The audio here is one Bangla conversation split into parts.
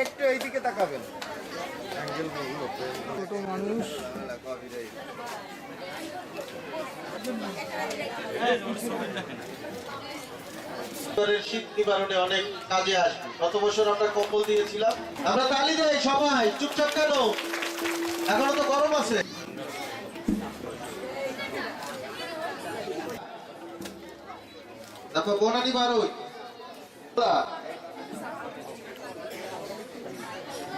একটু এইদিকে তাকাবেন। ছোট মানুষ। শীত নিবারণে অনেক কাজে আসবে। গত বছর আমরা কম্বল দিয়েছিলাম। আমরা তালি দেই সবাই চুপচাপ কেন? এখনও তো গরম আছে। তারপর বনানি বারোই।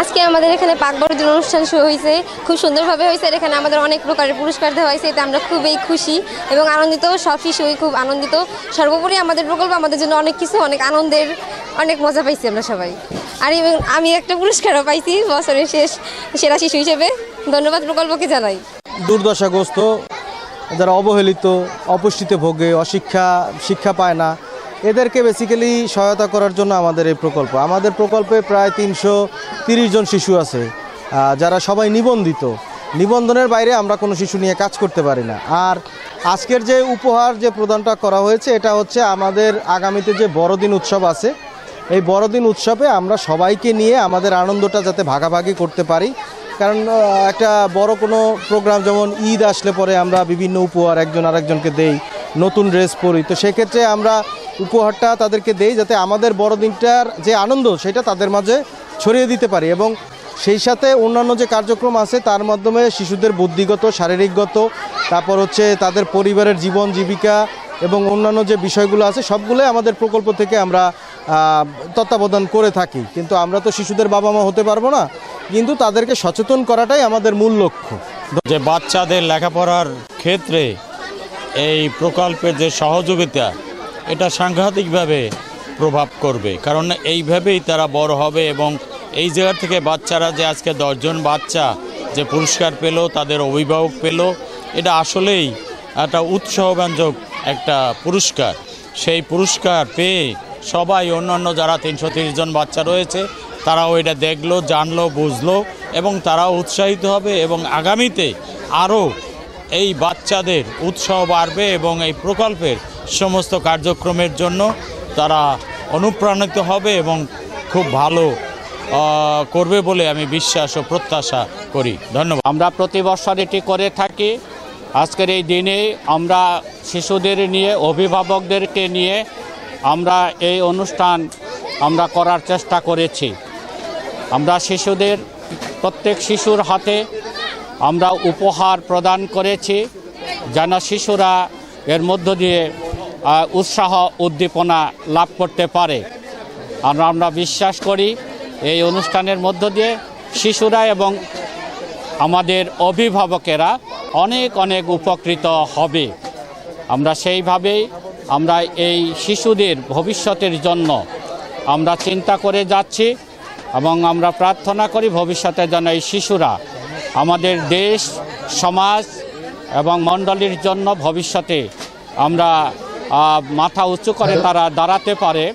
আজকে আমাদের এখানে পাক বড়দিন অনুষ্ঠান শুরু হয়েছে, খুব সুন্দরভাবে হয়েছে এখানে আমাদের অনেক প্রকারের পুরস্কার দেওয়া হয়েছে, এতে আমরা খুবই খুশি এবং আনন্দিত, সব শিশুই খুব আনন্দিত। সর্বোপরি আমাদের প্রকল্প আমাদের জন্য অনেক কিছু, অনেক আনন্দের, অনেক মজা পাইছি আমরা সবাই। আর আমি একটা পুরস্কারও পাইছি বছরের শেষ সেরা শিশু হিসেবে। ধন্যবাদ প্রকল্পকে জানাই। দুর্দশাগ্রস্ত, যারা অবহেলিত, অপুষ্টিতে ভোগে, অশিক্ষা, শিক্ষা পায় না এদেরকে বেসিক্যালি সহায়তা করার জন্য আমাদের এই প্রকল্প। আমাদের প্রকল্পে প্রায় তিনশো জন শিশু আছে যারা সবাই নিবন্ধিত। নিবন্ধনের বাইরে আমরা কোনো শিশু নিয়ে কাজ করতে পারি না। আর আজকের যে উপহার যে প্রদানটা করা হয়েছে, এটা হচ্ছে আমাদের আগামীতে যে বড়দিন উৎসব আছে, এই বড়দিন উৎসবে আমরা সবাইকে নিয়ে আমাদের আনন্দটা যাতে ভাগাভাগি করতে পারি। কারণ একটা বড় কোনো প্রোগ্রাম যেমন ঈদ আসলে পরে আমরা বিভিন্ন উপহার একজন আরেকজনকে দেই, নতুন ড্রেস পরি। তো সেক্ষেত্রে আমরা উপহারটা তাদেরকে দেই যাতে আমাদের বড়দিনটার যে আনন্দ সেটা তাদের মাঝে ছড়িয়ে দিতে পারি এবং সেই সাথে অন্যান্য যে কার্যক্রম আছে তার মাধ্যমে শিশুদের বুদ্ধিগত, শারীরিকগত, তারপর হচ্ছে তাদের পরিবারের জীবন, জীবিকা এবং অন্যান্য যে বিষয়গুলো আছে সবগুলোই আমাদের প্রকল্প থেকে আমরা তত্ত্বাবধান করে থাকি। কিন্তু আমরা তো শিশুদের বাবা মা হতে পারব না। কিন্তু তাদেরকে সচেতন করাটাই আমাদের মূল লক্ষ্য। যে বাচ্চাদের লেখাপড়ার ক্ষেত্রে এই প্রকল্পের যে সহযোগিতা এটা সাংঘাতিকভাবে প্রভাব করবে। কারণ এইভাবেই তারা বড় হবে এবং এই জায়গা থেকে বাচ্চারা যে আজকে দশজন বাচ্চা যে পুরস্কার পেল, তাদের অভিভাবক পেল, এটা আসলেই একটা উৎসাহব্যঞ্জক একটা পুরস্কার। সেই পুরস্কার পেয়ে সবাই অন্যান্য যারা তিনশো জন বাচ্চা রয়েছে, তারাও এটা দেখল, জানলো, বুঝলো এবং তারাও উৎসাহিত হবে এবং আগামীতে আরও এই বাচ্চাদের উৎসাহ বাড়বে এবং এই প্রকল্পের সমস্ত কার্যক্রমের জন্য তারা অনুপ্রাণিত হবে এবং খুব ভালো করবে বলে আমি বিশ্বাস ও প্রত্যাশা করি। ধন্যবাদ। আমরা প্রতি বছর এটি করে থাকি। আজকের এই দিনে আমরা শিশুদের নিয়ে, অভিভাবকদেরকে নিয়ে আমরা এই অনুষ্ঠান আমরা করার চেষ্টা করেছি। আমরা শিশুদের, প্রত্যেক শিশুর হাতে আমরা উপহার প্রদান করেছি। যেন শিশুরা এর মধ্য দিয়ে উৎসাহ উদ্দীপনা লাভ করতে পারে। আর আমরা বিশ্বাস করি এই অনুষ্ঠানের মধ্য দিয়ে শিশুরা এবং আমাদের অভিভাবকেরা অনেক অনেক উপকৃত হবে। আমরা সেইভাবেই আমরা এই শিশুদের ভবিষ্যতের জন্য আমরা চিন্তা করে যাচ্ছি এবং আমরা প্রার্থনা করি ভবিষ্যতে যেন এই শিশুরা আমাদের দেশ, সমাজ এবং মণ্ডলীর জন্য ভবিষ্যতে আমরা মাথা উঁচু করে তারা দাঁড়াতে পারে।